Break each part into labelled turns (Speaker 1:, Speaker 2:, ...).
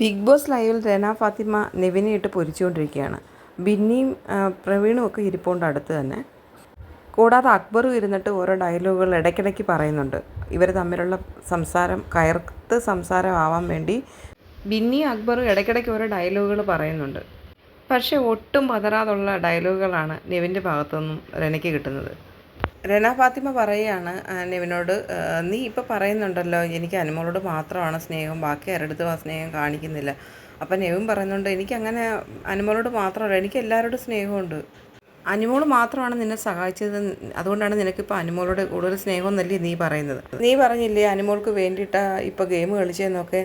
Speaker 1: Big boss ലൈവിൽ രന ഫാത്തിമ നെവിനെ ഇട്ട് പൊരിച്ചുകൊണ്ടിരിക്കുകയാണ്. ബിന്നിയും പ്രവീണും ഒക്കെ ഇരിപ്പുണ്ട് അടുത്ത് തന്നെ. കൂടാതെ അക്ബറും ഇരുന്നിട്ട് ഓരോ ഡയലോഗുകൾ ഇടയ്ക്കിടയ്ക്ക് പറയുന്നുണ്ട്. ഇവർ തമ്മിലുള്ള സംസാരം കയർത്ത് സംസാരമാവാൻ വേണ്ടി ബിന്നി അക്ബറും ഇടയ്ക്കിടയ്ക്ക് ഓരോ ഡയലോഗുകൾ പറയുന്നുണ്ട്. പക്ഷേ ഒട്ടും പതരാതുള്ള ഡയലോഗുകളാണ് നെവിന്റെ ഭാഗത്തുനിന്നും രനയ്ക്ക് കിട്ടുന്നത്. രന ഫാത്തിമ പറയുകയാണ് നിവിനോട് നീ ഇപ്പോൾ പറയുന്നുണ്ടല്ലോ എനിക്ക് അനുമോളോട് മാത്രമാണ് സ്നേഹം ബാക്കി ആരുടെടുത്തും ആ സ്നേഹം കാണിക്കുന്നില്ല. അപ്പം നെവിൻ പറയുന്നുണ്ട് എനിക്കങ്ങനെ അനുമോളോട് മാത്രമല്ല എനിക്ക് എല്ലാവരോടും സ്നേഹമുണ്ട്. അനുമോൾ മാത്രമാണ് നിന്നെ സഹായിച്ചത് അതുകൊണ്ടാണ് നിനക്കിപ്പോൾ അനുമോളോട് കൂടുതൽ സ്നേഹമെന്നല്ലേ നീ പറയുന്നത്? നീ പറഞ്ഞില്ലേ അനുമോൾക്ക് വേണ്ടിയിട്ടാ ഇപ്പോൾ ഗെയിം കളിച്ചതെന്നൊക്കെ?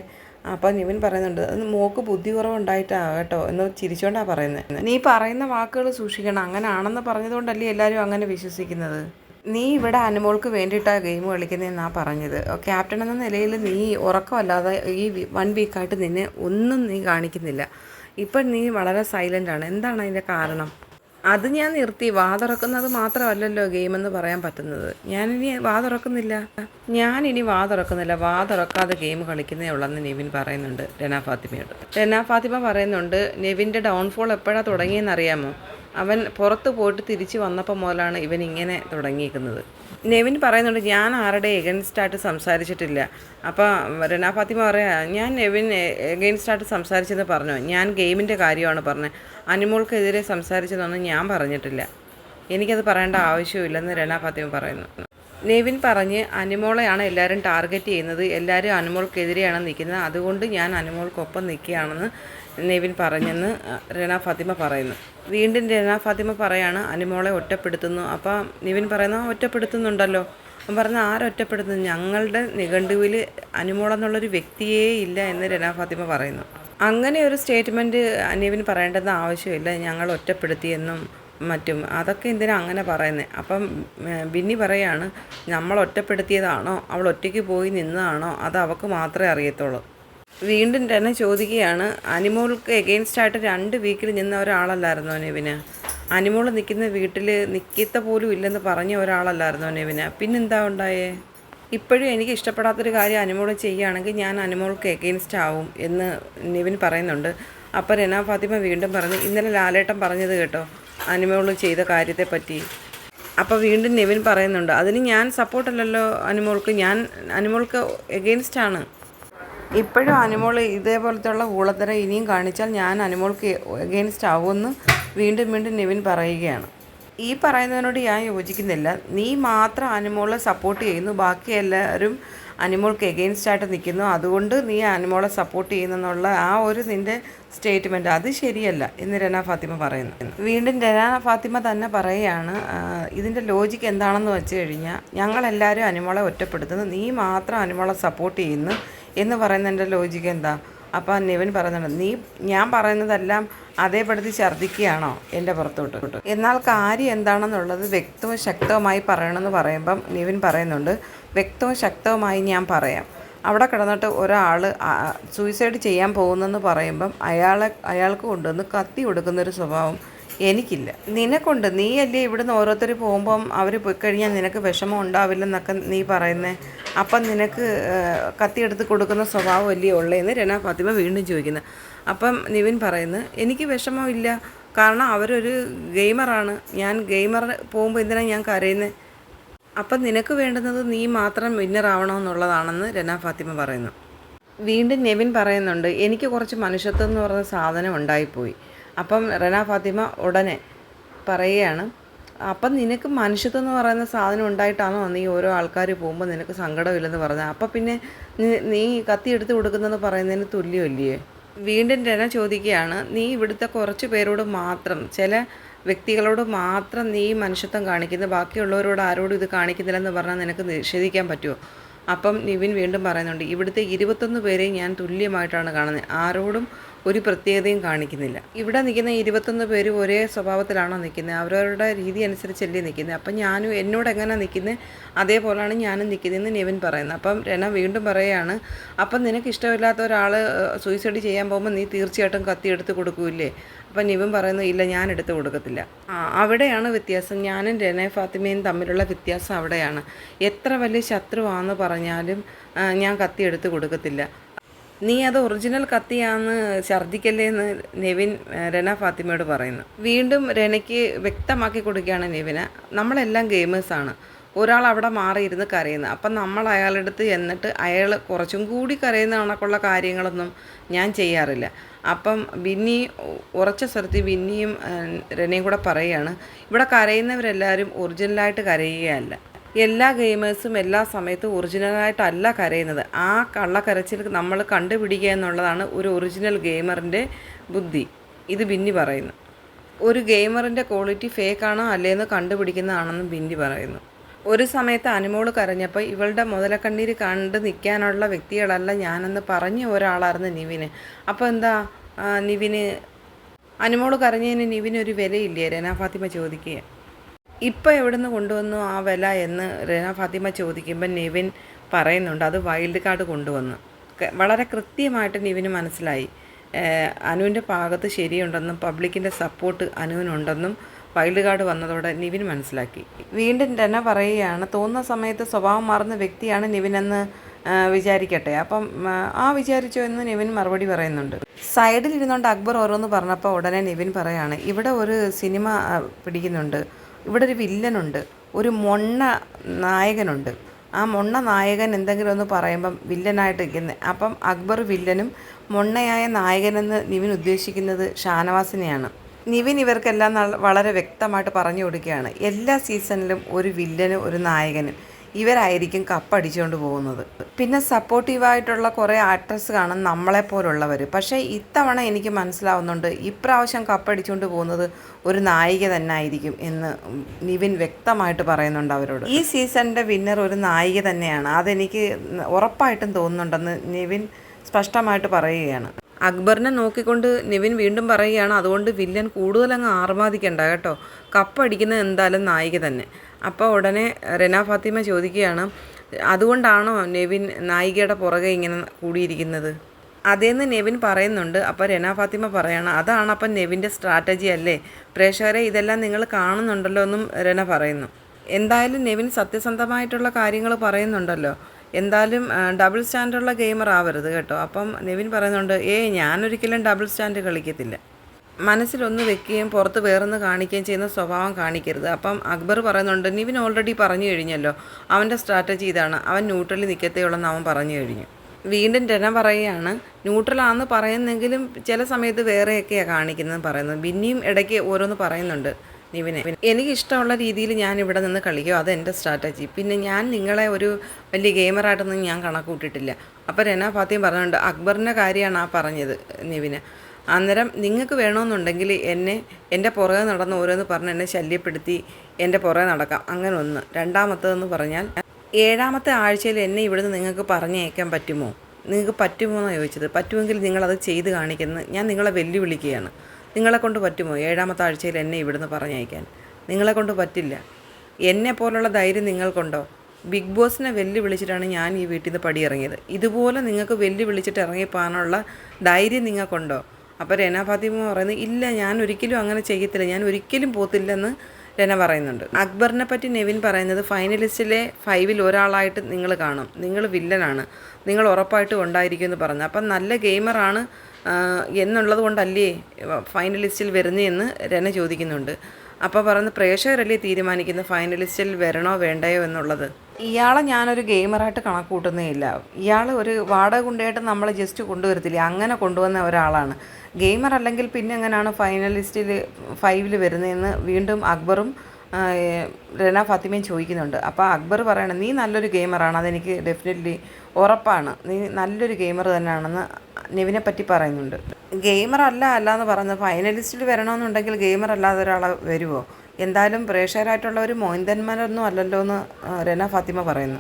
Speaker 1: അപ്പം നിവിൻ പറയുന്നുണ്ട് അത് മോക്ക് ബുദ്ധി കുറവുണ്ടായിട്ടാ കേട്ടോ എന്ന് ചിരിച്ചോണ്ടാണ് പറയുന്നത് നീ പറയുന്ന വാക്കുകൾ സൂക്ഷിക്കണം അങ്ങനെ ആണെന്ന് പറഞ്ഞതുകൊണ്ടല്ലേ എല്ലാവരും അങ്ങനെ വിശ്വസിക്കുന്നത്? നീ ഇവിടെ അനുമോൾക്ക് വേണ്ടിയിട്ടാണ് ഗെയിം കളിക്കുന്നതെന്നാ പറഞ്ഞത്. ക്യാപ്റ്റൻ എന്ന നിലയിൽ നീ ഉറക്കമല്ലാതെ ഈ വൺ വീക്കായിട്ട് നിന്നെ ഒന്നും നീ കാണിക്കുന്നില്ല. ഇപ്പം നീ വളരെ സൈലന്റാണ് എന്താണ് അതിന്റെ കാരണം? അത് ഞാൻ നിർത്തി. വാതുറക്കുന്നത് മാത്രമല്ലല്ലോ ഗെയിം എന്ന് പറയാൻ പറ്റുന്നത്. ഞാനിനി വാതുറക്കുന്നില്ല? ഞാനിനി വാതുറക്കുന്നില്ല. വാതുറക്കാതെ ഗെയിം കളിക്കുന്നേ ഉള്ളെന്ന് നെവിൻ പറയുന്നുണ്ട്. രന ഫാത്തിമയോട്. രന ഫാത്തിമ പറയുന്നുണ്ട് നെവിന്റെ ഡൗൺഫോൾ എപ്പോഴാണ് തുടങ്ങിയെന്നറിയാമോ? അവൻ പുറത്ത് പോയിട്ട് തിരിച്ച് വന്നപ്പോൾ മുതലാണ് ഇവൻ ഇങ്ങനെ തുടങ്ങിയിരിക്കുന്നത് നെവിൻ പറയുന്നുണ്ട് ഞാൻ ആരുടെ എഗൻസ്റ്റായിട്ട് സംസാരിച്ചിട്ടില്ല. അപ്പോൾ രണാ ഫാത്തിമ പറയാ ഞാൻ നെവിൻ എഗൻസ്റ്റായിട്ട് സംസാരിച്ചെന്ന് പറഞ്ഞു. ഞാൻ ഗെയിമിന്റെ കാര്യമാണ് പറഞ്ഞത് അനിമോൾക്കെതിരെ സംസാരിച്ചതൊന്നും ഞാൻ പറഞ്ഞിട്ടില്ല. എനിക്കത് പറയേണ്ട ആവശ്യമില്ലെന്ന് രണാ ഫാത്തിമ പറയുന്നു. നെവിൻ പറഞ്ഞ് അനുമോളെയാണ് എല്ലാവരും ടാർഗറ്റ് ചെയ്യുന്നത്. എല്ലാവരും അനുമോൾക്കെതിരെയാണ് നിൽക്കുന്നത്. അതുകൊണ്ട് ഞാൻ അനുമോൾക്കൊപ്പം നിൽക്കുകയാണെന്ന് നെവിൻ പറഞ്ഞെന്ന് രണ ഫാത്തിമ പറയുന്നു. വീണ്ടും രണ ഫാത്തിമ പറയാണ് അനുമോളെ ഒറ്റപ്പെടുത്തുന്നു. അപ്പോൾ നിവിൻ പറയുന്നു "ആ, ഒറ്റപ്പെടുത്തുന്നുണ്ടല്ലോ. അവൻ പറഞ്ഞ ആരൊറ്റപ്പെടുത്തുന്നു ഞങ്ങളുടെ നിഘണ്ടുവിൽ അനുമോളെന്നുള്ളൊരു വ്യക്തിയേ ഇല്ല എന്ന് രണ ഫാത്തിമ പറയുന്നു. അങ്ങനെ ഒരു സ്റ്റേറ്റ്മെന്റ് നിവിൻ പറയേണ്ടെന്ന് ആവശ്യമില്ല. ഞങ്ങൾ ഒറ്റപ്പെടുത്തിയെന്നും മറ്റും അതൊക്കെ എന്തിനാ അങ്ങനെ പറയുന്നത് അപ്പം ബിന്നി പറയാണ് നമ്മൾ ഒറ്റപ്പെടുത്തിയതാണോ? അവൾ ഒറ്റയ്ക്ക് പോയി നിന്നതാണോ? അത് അവൾക്ക് മാത്രമേ അറിയത്തുള്ളൂ. വീണ്ടും തന്നെ ചോദിക്കുകയാണ് അനിമോൾക്ക് എഗെയിൻസ്റ്റ് ആയിട്ട് രണ്ട് വീക്കിൽ നിന്ന ഒരാളല്ലായിരുന്നോ നെവിന്? അനിമോൾ നിൽക്കുന്ന വീട്ടിൽ നിൽക്കത്ത പോലും ഇല്ലെന്ന് പറഞ്ഞ ഒരാളല്ലായിരുന്നോ നെവിന്? പിന്നെന്താ ഉണ്ടായേ? ഇപ്പോഴും എനിക്ക് ഇഷ്ടപ്പെടാത്തൊരു കാര്യം അനുമോൾ ചെയ്യുകയാണെങ്കിൽ ഞാൻ അനുമോൾക്ക് എഗെയിൻസ്റ്റ് ആവും എന്ന് നിവിൻ പറയുന്നുണ്ട്. അപ്പോൾ രനാ ഫാത്തിമ വീണ്ടും പറഞ്ഞു ഇന്നലെ ലാലേട്ടൻ പറഞ്ഞത് കേട്ടോ അനുമോൾ ചെയ്ത കാര്യത്തെപ്പറ്റി അപ്പോൾ വീണ്ടും നിവിൻ പറയുന്നുണ്ട് അതിന് ഞാൻ സപ്പോർട്ടല്ലല്ലോ അനുമോൾക്ക്. ഞാൻ അനുമോൾക്ക് എഗെയിൻസ്റ്റാണ് ഇപ്പോഴും അനുമോൾ ഇതേപോലത്തുള്ള ഊളത്തര ഇനിയും കാണിച്ചാൽ ഞാൻ അനിമോൾക്ക് എഗെയിൻസ്റ്റ് ആവുമെന്ന് വീണ്ടും വീണ്ടും നിവിൻ പറയുകയാണ്. ഈ പറയുന്നതിനോട് ഞാൻ യോജിക്കുന്നില്ല. നീ മാത്രം അനുമോളെ സപ്പോർട്ട് ചെയ്യുന്നു. ബാക്കി എല്ലാവരും അനുമോൾക്ക് എഗെയിൻസ്റ്റ് ആയിട്ട് നിൽക്കുന്നു. അതുകൊണ്ട് നീ അനുമോളെ സപ്പോർട്ട് ചെയ്യുന്നെന്നുള്ള ആ ഒരു നിന്റെ സ്റ്റേറ്റ്മെന്റ് അത് ശരിയല്ല എന്ന് രന ഫാത്തിമ പറയുന്നു. വീണ്ടും രന ഫാത്തിമ തന്നെ പറയുകയാണ് ഇതിന്റെ ലോജിക്ക് എന്താണെന്ന് വെച്ച് കഴിഞ്ഞാൽ ഞങ്ങളെല്ലാവരും അനുമോളെ ഒറ്റപ്പെടുത്തുന്നു. നീ മാത്രം അനുമോളെ സപ്പോർട്ട് ചെയ്യുന്നു എന്ന് പറയുന്നതിന്റെ ലോജിക്ക് എന്താ? അപ്പോൾ നിവിൻ പറയുന്നുണ്ട് നീ ഞാൻ പറയുന്നതെല്ലാം അതേപടുത്തി ഛർദ്ദിക്കുകയാണോ എന്റെ പുറത്തോട്ട്? എന്നാൽ കാര്യം എന്താണെന്നുള്ളത് വ്യക്തവും ശക്തവുമായി പറയണമെന്ന് പറയുമ്പം നിവിൻ പറയുന്നുണ്ട് വ്യക്തവും ശക്തവുമായി ഞാൻ പറയാം. അവിടെ കിടന്നിട്ട് ഒരാൾ സൂയിസൈഡ് ചെയ്യാൻ പോകുന്നെന്ന് പറയുമ്പം അയാളെ അയാൾക്ക് കൊണ്ടുവന്ന് കത്തി കൊടുക്കുന്നൊരു സ്വഭാവം എനിക്കില്ല. നിനക്കുണ്ട് നീ അല്ലേ ഇവിടുന്ന് ഓരോരുത്തർ പോകുമ്പം അവർ പോയി കഴിഞ്ഞാൽ നിനക്ക് വിഷമം ഉണ്ടാവില്ലെന്നൊക്കെ നീ പറയുന്നേ? അപ്പം നിനക്ക് കത്തി എടുത്ത് കൊടുക്കുന്ന സ്വഭാവം അല്ലേ ഉള്ളതെന്ന് രണാ ഫാത്തിമ വീണ്ടും ചോദിക്കുന്നത് അപ്പം നിവിൻ പറയുന്നു എനിക്ക് വിഷമമില്ല കാരണം അവരൊരു ഗെയിമറാണ്. ഞാൻ ഗെയിമർ പോകുമ്പോൾ എന്തിനാണ് ഞാൻ കരയുന്നത് അപ്പം നിനക്ക് വേണ്ടുന്നത് നീ മാത്രം വിന്നർ ആവണമെന്നുള്ളതാണെന്ന് രന ഫാത്തിമ പറയുന്നു. വീണ്ടും നെവിൻ പറയുന്നുണ്ട് എനിക്ക് കുറച്ച് മനുഷ്യത്വം എന്ന് പറഞ്ഞ സാധനം ഉണ്ടായിപ്പോയി. അപ്പം റന ഫാത്തിമ ഉടനെ പറയുകയാണ് അപ്പം നിനക്ക് മനുഷ്യത്വം എന്ന് പറയുന്ന സാധനം ഉണ്ടായിട്ടാണോ നീ ഓരോ ആൾക്കാർ പോകുമ്പോൾ നിനക്ക് സങ്കടമില്ലെന്ന് പറഞ്ഞത്? അപ്പം പിന്നെ നീ- കത്തി എടുത്ത് കൊടുക്കുന്നതെന്ന് പറയുന്നതിന് തുല്യമല്ലേ വീണ്ടും രന ചോദിക്കുകയാണ് നീ ഇവിടുത്തെ കുറച്ച് പേരോട് മാത്രം ചില വ്യക്തികളോട് മാത്രം നീ മനുഷ്യത്വം കാണിക്കുന്നു ബാക്കിയുള്ളവരോട് ആരോടും ഇത് കാണിക്കുന്നില്ലെന്ന് പറഞ്ഞാൽ നിനക്ക് നിഷേധിക്കാൻ പറ്റുമോ? അപ്പം നിവിൻ വീണ്ടും പറയുന്നുണ്ട് ഇവിടുത്തെ ഇരുപത്തൊന്ന് പേരെയും ഞാൻ തുല്യമായിട്ടാണ് കാണുന്നത്. ആരോടും ഒരു പ്രത്യേകതയും കാണിക്കുന്നില്ല. ഇവിടെ നിൽക്കുന്ന ഇരുപത്തൊന്ന് പേര് ഒരേ സ്വഭാവത്തിലാണോ നിൽക്കുന്നത്? അവരവരുടെ രീതി അനുസരിച്ചല്ലേ നിൽക്കുന്നത്? അപ്പം ഞാനും എന്നോട് എങ്ങനെ നിൽക്കുന്നത്? അതേപോലെയാണ് ഞാനും നിൽക്കുന്നതെന്ന് നിവൻ പറയുന്നത്. അപ്പം രണ വീണ്ടും പറയുകയാണ് അപ്പം നിനക്ക് ഇഷ്ടമില്ലാത്ത ഒരാൾ സൂയിസൈഡ് ചെയ്യാൻ പോകുമ്പോൾ നീ തീർച്ചയായിട്ടും കത്തി എടുത്ത് കൊടുക്കൂല്ലേ? അപ്പം നിവൻ പറയുന്നു ഇല്ല ഞാൻ എടുത്ത് കൊടുക്കത്തില്ല. അവിടെയാണ് വ്യത്യാസം. ഞാനും രനെ ഫാത്തിമയും തമ്മിലുള്ള വ്യത്യാസം അവിടെയാണ്. എത്ര വലിയ ശത്രുവാണെന്ന് പറഞ്ഞാലും ഞാൻ കത്തി എടുത്ത് കൊടുക്കത്തില്ല. നീ അത് ഒറിജിനൽ കത്തിയാന്ന് ഛർദ്ദിക്കല്ലേ എന്ന് നെവിൻ രണ ഫാത്തിമയോട് പറയുന്നു. വീണ്ടും രനയ്ക്ക് വ്യക്തമാക്കി കൊടുക്കുകയാണ് നെവിന. നമ്മളെല്ലാം ഗെയിമേഴ്സാണ്. ഒരാൾ അവിടെ മാറിയിരുന്ന് കരയുന്നു. അപ്പം നമ്മൾ അയാളുടെ അടുത്ത് എന്നിട്ട് അയാൾ കുറച്ചും കൂടി കരയുന്ന കണക്കുള്ള കാര്യങ്ങളൊന്നും ഞാൻ ചെയ്യാറില്ല. അപ്പം ബിന്നി ഉറച്ച സ്ഥലത്ത് ബിന്നിയും രനയും കൂടെ പറയുകയാണ് ഇവിടെ കരയുന്നവരെല്ലാവരും ഒറിജിനലായിട്ട് കരയുകയല്ല. എല്ലാ ഗെയിമേഴ്സും എല്ലാ സമയത്തും ഒറിജിനലായിട്ടല്ല കരയുന്നത്. ആ കള്ളക്കരച്ചിൽ നമ്മൾ കണ്ടുപിടിക്കുക എന്നുള്ളതാണ് ഒരു ഒറിജിനൽ ഗെയിമറിന്റെ ബുദ്ധി. ഇത് ബിന്നി പറയുന്നു. ഒരു ഗെയിമറിന്റെ ക്വാളിറ്റി ഫേക്കാണോ അല്ലേന്ന് കണ്ടുപിടിക്കുന്നതാണെന്ന് ബിന്നി പറയുന്നു. ഒരു സമയത്ത് അനുമോൾ കരഞ്ഞപ്പോൾ ഇവളുടെ മുതലക്കണ്ണീര് കണ്ട് നിൽക്കാനുള്ള വ്യക്തികളല്ല ഞാനെന്ന് പറഞ്ഞ ഒരാളായിരുന്നു നിവിന്. അപ്പോൾ എന്താ നിവിന്? അനുമോൾ കരഞ്ഞതിന് നിവിന് ഒരു വിലയില്ലേ രനാ ഫാത്തിമ ചോദിക്കുക ഇപ്പം എവിടുന്ന് കൊണ്ടുവന്നു ആ വില എന്ന് രന ഫാത്തിമ ചോദിക്കുമ്പോൾ നിവിൻ പറയുന്നുണ്ട്. അത് വൈൽഡ് കാർഡ് കൊണ്ടുവന്നു. വളരെ കൃത്യമായിട്ട് നിവിന് മനസ്സിലായി. അനുവിന്റെ ഭാഗത്ത് ശരിയുണ്ടെന്നും പബ്ലിക്കിന്റെ സപ്പോർട്ട് അനുവിനുണ്ടെന്നും വൈൽഡ് കാർഡ് വന്നതോടെ നിവിൻ മനസ്സിലാക്കി. വീണ്ടും തന്നെ പറയുകയാണ് തോന്നുന്ന സമയത്ത് സ്വഭാവം മാറുന്ന വ്യക്തിയാണ് നിവിനെന്ന് വിചാരിക്കട്ടെ. അപ്പം ആ, വിചാരിച്ചോ എന്ന് നിവിൻ മറുപടി പറയുന്നുണ്ട്. സൈഡിൽ ഇരുന്നുകൊണ്ട് അക്ബർ ഓരോന്ന് പറഞ്ഞപ്പോൾ ഉടനെ നിവിൻ പറയാണ് ഇവിടെ ഒരു സിനിമ പിടിക്കുന്നുണ്ട്. ഇവിടെ ഒരു വില്ലനുണ്ട്. ഒരു മൊണ്ണ നായകനുണ്ട്. ആ മൊണ്ണ നായകൻ എന്തെങ്കിലും ഒന്ന് പറയുമ്പം വില്ലനായിട്ട് ഇരിക്കുന്നത് അപ്പം അക്ബർ വില്ലനും മൊണ്ണയായ നായകനെന്ന് നിവിൻ ഉദ്ദേശിക്കുന്നത് ഷാനവാസിനെയാണ്. നിവിൻ ഇവർക്കെല്ലാം വളരെ വ്യക്തമായിട്ട് പറഞ്ഞു കൊടുക്കുകയാണ്. എല്ലാ സീസണിലും ഒരു വില്ലനും ഒരു നായകനും. ഇവരായിരിക്കും കപ്പടിച്ചുകൊണ്ട് പോകുന്നത്. പിന്നെ സപ്പോർട്ടീവായിട്ടുള്ള കുറേ ആക്ട്രസ് കാണും നമ്മളെപ്പോലുള്ളവർ പക്ഷേ ഇത്തവണ എനിക്ക് മനസ്സിലാവുന്നുണ്ട് ഇപ്രാവശ്യം കപ്പടിച്ചുകൊണ്ട് പോകുന്നത് ഒരു നായിക തന്നെ ആയിരിക്കും എന്ന് നിവിൻ വ്യക്തമായിട്ട് പറയുന്നുണ്ട് അവരോട്. ഈ സീസണിന്റെ വിന്നർ ഒരു നായിക തന്നെയാണ്. അതെനിക്ക് ഉറപ്പായിട്ടും തോന്നുന്നുണ്ടെന്ന് നിവിൻ സ്പഷ്ടമായിട്ട് പറയുകയാണ്. അക്ബറിനെ നോക്കിക്കൊണ്ട് നിവിൻ വീണ്ടും പറയുകയാണ് അതുകൊണ്ട് വില്ലൻ കൂടുതലങ്ങ് ആർമാദിക്കണ്ട കേട്ടോ. കപ്പടിക്കുന്നത് എന്തായാലും നായിക തന്നെ. അപ്പോൾ ഉടനെ റെന ഫാത്തിമ ചോദിക്കുകയാണ് അതുകൊണ്ടാണോ നെവിൻ നായികയുടെ പുറകെ ഇങ്ങനെ കൂടിയിരിക്കുന്നത്? അതേന്ന് നെവിൻ പറയുന്നുണ്ട്. അപ്പോൾ രന ഫാത്തിമ പറയാണ് അതാണ് അപ്പം നെവിന്റെ സ്ട്രാറ്റജി അല്ലേ? പ്രേക്ഷകരെ ഇതെല്ലാം നിങ്ങൾ കാണുന്നുണ്ടല്ലോ എന്നും രന പറയുന്നു. എന്തായാലും നെവിൻ സത്യസന്ധമായിട്ടുള്ള കാര്യങ്ങൾ പറയുന്നുണ്ടല്ലോ. എന്തായാലും ഡബിൾ സ്റ്റാൻഡുള്ള ഗെയിമർ ആവരുത് കേട്ടോ. അപ്പം നെവിൻ പറയുന്നുണ്ട് ഏയ് ഞാനൊരിക്കലും ഡബിൾ സ്റ്റാൻഡ് കളിക്കത്തില്ല. മനസ്സിലൊന്ന് വെക്കുകയും പുറത്ത് വേറൊന്ന് കാണിക്കുകയും ചെയ്യുന്ന സ്വഭാവം കാണിക്കരുത്. അപ്പം അക്ബർ പറയുന്നുണ്ട് നിവിൻ ഓൾറെഡി പറഞ്ഞു കഴിഞ്ഞല്ലോ അവന്റെ സ്ട്രാറ്റജി ഇതാണ്. അവൻ ന്യൂട്രലി നിൽക്കത്തേ ഉള്ളെന്ന് അവൻ പറഞ്ഞു കഴിഞ്ഞു. വീണ്ടും രന പറയുകയാണ് ന്യൂട്രലാണെന്ന് പറയുന്നെങ്കിലും ചില സമയത്ത് വേറെയൊക്കെയാണ് കാണിക്കുന്നത് പറയുന്നത്. പിന്നെയും ഇടയ്ക്ക് ഓരോന്ന് പറയുന്നുണ്ട് നിവിനെ. എനിക്കിഷ്ടമുള്ള രീതിയിൽ ഞാൻ ഇവിടെ നിന്ന് കളിക്കും അത് എന്റെ സ്ട്രാറ്റജി പിന്നെ ഞാൻ നിങ്ങളെ ഒരു വലിയ ഗെയിമറായിട്ടൊന്നും ഞാൻ കണക്ക് കൂട്ടിയിട്ടില്ല. അപ്പോൾ രന ഫാത്തിയും പറഞ്ഞുകൊണ്ട് അക്ബറിന്റെ കാര്യമാണ് ആ പറഞ്ഞത് നിവിന്. അന്നേരം നിങ്ങൾക്ക് വേണമെന്നുണ്ടെങ്കിൽ എന്നെ എന്റെ പുറകെ നടന്ന് ഓരോന്ന് പറഞ്ഞ് എന്നെ ശല്യപ്പെടുത്തി എന്റെ പുറകെ നടക്കാം. അങ്ങനെ ഒന്ന്. രണ്ടാമത്തതെന്ന് പറഞ്ഞാൽ ഏഴാമത്തെ ആഴ്ചയിൽ എന്നെ ഇവിടുന്ന് നിങ്ങൾക്ക് പറഞ്ഞയക്കാൻ പറ്റുമോ? നിങ്ങൾക്ക് പറ്റുമോ എന്നാണ് ചോദിച്ചത്. പറ്റുമെങ്കിൽ നിങ്ങളത് ചെയ്ത് കാണിക്കുന്നത് ഞാൻ നിങ്ങളെ വെല്ലുവിളിക്കുകയാണ്. നിങ്ങളെ കൊണ്ട് പറ്റുമോ ഏഴാമത്തെ ആഴ്ചയിൽ എന്നെ ഇവിടുന്ന് പറഞ്ഞയക്കാൻ? നിങ്ങളെ കൊണ്ട് പറ്റില്ല. എന്നെ പോലുള്ള ധൈര്യം നിങ്ങൾക്കുണ്ടോ? ബിഗ് ബോസിനെ വെല്ലുവിളിച്ചിട്ടാണ് ഞാൻ ഈ വീട്ടിൽ നിന്ന് പടിയിറങ്ങിയത്. ഇതുപോലെ നിങ്ങൾക്ക് വെല്ലുവിളിച്ചിട്ട് ഇറങ്ങിപ്പോകാനുള്ള ധൈര്യം നിങ്ങൾക്കുണ്ടോ? അപ്പോൾ രന ഫാത്തിമ പറയുന്നത് ഇല്ല ഞാൻ ഒരിക്കലും അങ്ങനെ ചെയ്യത്തില്ല. ഞാൻ ഒരിക്കലും പോത്തില്ലെന്ന് രന പറയുന്നുണ്ട്. അക്ബറിനെ പറ്റി നെവിൻ പറയുന്നത് ഫൈനലിസ്റ്റിലെ ഫൈവിൽ ഒരാളായിട്ട് നിങ്ങൾ കാണും. നിങ്ങൾ വില്ലനാണ്. നിങ്ങൾ ഉറപ്പായിട്ടും ഉണ്ടായിരിക്കുമെന്ന് പറഞ്ഞു. അപ്പം നല്ല ഗെയിമറാണ് എന്നുള്ളത് കൊണ്ടല്ലേ ഫൈനലിസ്റ്റിൽ വരുന്നതെന്ന് രന ചോദിക്കുന്നുണ്ട്. അപ്പോൾ പറയുന്നത് പ്രേക്ഷകരല്ലേ തീരുമാനിക്കുന്നത്? ഫൈനലിസ്റ്റിൽ വരണോ വേണ്ടയോ എന്നുള്ളത്? ഇയാളെ ഞാനൊരു ഗെയിമറായിട്ട് കണക്ക് കൂട്ടുന്നേ ഇല്ല. ഇയാൾ ഒരു വാടക കൊണ്ടുപോയിട്ട് നമ്മളെ ജസ്റ്റ് കൊണ്ടുവരത്തില്ല. അങ്ങനെ കൊണ്ടുവന്ന ഒരാളാണ്. ഗെയിമർ അല്ലെങ്കിൽ പിന്നെ എങ്ങനെയാണ് ഫൈനലിസ്റ്റിൽ ഫൈവിൽ വരുന്നതെന്ന് വീണ്ടും അക്ബറും റെന ഫാത്തിമയും ചോദിക്കുന്നുണ്ട്. അപ്പോൾ അക്ബർ പറയണം നീ നല്ലൊരു ഗെയിമറാണ്. അതെനിക്ക് ഡെഫിനറ്റ്ലി ഉറപ്പാണ്. നീ നല്ലൊരു ഗെയിമർ തന്നെയാണെന്ന് നെവിനെ പറ്റി പറയുന്നുണ്ട്. ഗെയിമർ അല്ല അല്ല എന്ന് പറഞ്ഞ് ഫൈനലിസ്റ്റിൽ വരണമെന്നുണ്ടെങ്കിൽ ഗെയിമർ അല്ലാതെ ഒരാളെ വരുമോ എന്തായാലും പ്രേക്ഷകരായിട്ടുള്ളവർ മോയിന്തന്മാരൊന്നും അല്ലല്ലോ എന്ന് രന ഫാത്തിമ പറയുന്നു.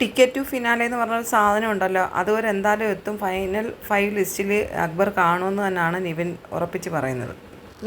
Speaker 1: ടിക്കറ്റ് ടു ഫിനാലെ എന്ന് പറഞ്ഞൊരു സാധനം ഉണ്ടല്ലോ അതുവരെ എന്തായാലും എത്തും. ഫൈനൽ ഫൈവ് ലിസ്റ്റിൽ അക്ബർ കാണുമെന്ന് തന്നെയാണ് നിവിൻ ഉറപ്പിച്ച് പറയുന്നത്.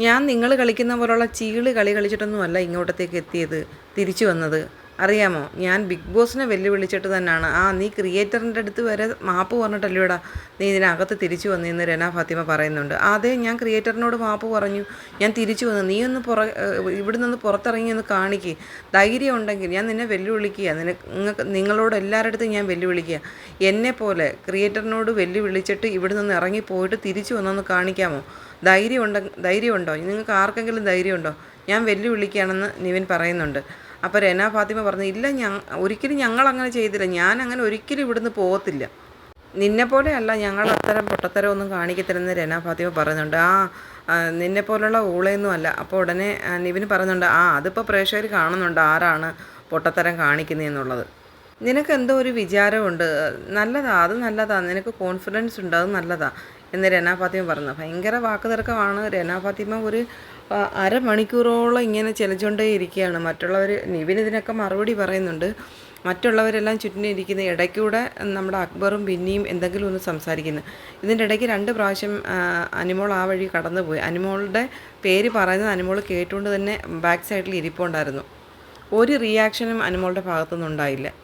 Speaker 1: ഞാൻ നിങ്ങൾ കളിക്കുന്ന പോലുള്ള ചീൾ കളി കളിച്ചിട്ടൊന്നുമല്ല ഇങ്ങോട്ടത്തേക്ക് എത്തിയത് തിരിച്ചു വന്നത്. അറിയാമോ? ഞാൻ ബിഗ് ബോസിനെ വെല്ലുവിളിച്ചിട്ട് തന്നെയാണ്. ആ നീ ക്രിയേറ്ററിന്റെ അടുത്ത് വരെ മാപ്പ് പറഞ്ഞിട്ടല്ലോടാ? നീ ഇതിനകത്ത് തിരിച്ചു വന്നിന്ന് രന ഫാത്തിമ പറയുന്നുണ്ട്. അതെ ഞാൻ ക്രിയേറ്ററിനോട് മാപ്പ് പറഞ്ഞു. ഞാൻ തിരിച്ചു വന്നു. നീ ഒന്ന് പുറ ഇവിടെ നിന്ന് പുറത്തിറങ്ങി ഒന്ന് കാണിക്ക്. ധൈര്യം ഉണ്ടെങ്കിൽ ഞാൻ നിന്നെ വെല്ലുവിളിക്കുക. നിനക്ക് നിങ്ങളോട് എല്ലാവരുടെ ഞാൻ വെല്ലുവിളിക്കുക. എന്നെ പോലെ ക്രിയേറ്ററിനോട് വെല്ലുവിളിച്ചിട്ട് ഇവിടെ നിന്ന് ഇറങ്ങി പോയിട്ട് തിരിച്ചു വന്നൊന്ന് കാണിക്കാമോ? ധൈര്യം ധൈര്യമുണ്ടോ നിങ്ങൾക്ക് ആർക്കെങ്കിലും ധൈര്യമുണ്ടോ ഞാൻ വെല്ലുവിളിക്കുകയാണെന്ന് നിവിൻ പറയുന്നുണ്ട്. അപ്പോൾ രന ഫാത്തിമ പറഞ്ഞു ഇല്ല ഞ ഒരിക്കലും ഞങ്ങൾ അങ്ങനെ ചെയ്തില്ല. ഞാൻ അങ്ങനെ ഒരിക്കലും ഇവിടുന്ന് പോകത്തില്ല. നിന്നെ പോലെയല്ല ഞങ്ങൾ അത്തരം പൊട്ടത്തരം ഒന്നും കാണിക്കത്തില്ലെന്ന് രന ഫാത്തിമ പറയുന്നുണ്ട്. ആ നിന്നെപ്പോലുള്ള നിന്നെ പോലുള്ള ഊളയൊന്നും അല്ല. അപ്പോൾ ഉടനെ നിവിന് പറയുന്നുണ്ട് ആ അതിപ്പോൾ പ്രേക്ഷകർ കാണുന്നുണ്ട് ആരാണ് പൊട്ടത്തരം കാണിക്കുന്നതെന്നുള്ളത് നിനക്ക് എന്തോ ഒരു വിചാരമുണ്ട്. നല്ലതാ അത് നല്ലതാ. നിനക്ക് കോൺഫിഡൻസ് ഉണ്ട് അത് നല്ലതാ. എന്ന് രന ഫാത്തിമ പറഞ്ഞു. ഭയങ്കര വാക്കുതർക്കമാണ് തർക്കമാണ് രന ഫാത്തിമ ഒരു അരമണിക്കൂറോളം ഇങ്ങനെ ചെലച്ചുകൊണ്ടേ ഇരിക്കുകയാണ് മറ്റുള്ളവർ നിവിൻ ഇതിനൊക്കെ മറുപടി പറയുന്നുണ്ട്. മറ്റുള്ളവരെല്ലാം ചുറ്റിനും ഇരിക്കുന്ന ഇടയ്ക്കൂടെ നമ്മുടെ അക്ബറും ബിന്നിയും എന്തെങ്കിലും ഒന്ന് സംസാരിക്കുന്നു. ഇതിന്റെ ഇടയ്ക്ക് രണ്ട് പ്രാവശ്യം അനിമോൾ ആ വഴി കടന്നുപോയി. അനിമോളുടെ പേര് പറയുന്നത് അനിമോൾ കേട്ടുകൊണ്ട് തന്നെ ബാക്ക് സൈഡിൽ ഇരിപ്പുണ്ടായിരുന്നു. ഒരു റിയാക്ഷനും അനിമോളുടെ ഭാഗത്തുനിന്ന് ഉണ്ടായില്ല